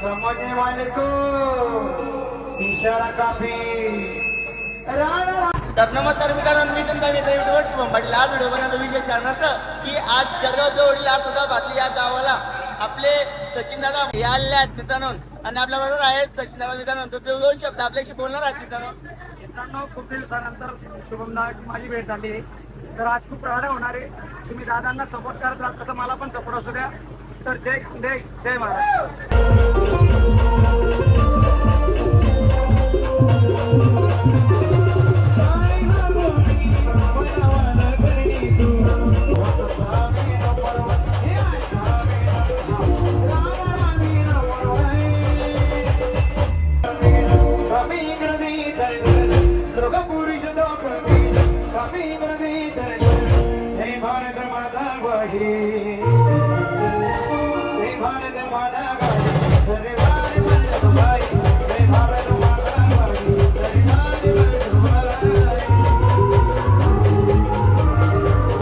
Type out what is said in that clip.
समझने वाले को इशारा काफी राणा तर नमस्कार मित्रांनो मी तुमचा मित्र युट्यूबर शुभम पाटील. आज व्हिडिओ बनवण्याचा विशेष कारण असं की आज जळगाव जवळील आज सुद्धा भातली या गावाला आपले सचिन दादा हे आलेले आहेत मित्रांनो. आणि आपल्या बरोबर आहेत सचिन दादा मित्रांनो. तर ते दोन शब्द आपल्याशी बोलणार आहेत मित्रांनो. मित्रांनो खूप दिवसानंतर शुभम दादाची माझी भेट झाली. आहे तर आज खूप राडा होणार आहे. तुम्ही दादांना सपोर्ट करत राहा तसं मला पण सपोर्ट असू द्या. तर जय खानदेश जय Maharashtra. Hey, Bharat Mata, Hey, Bharat Mata.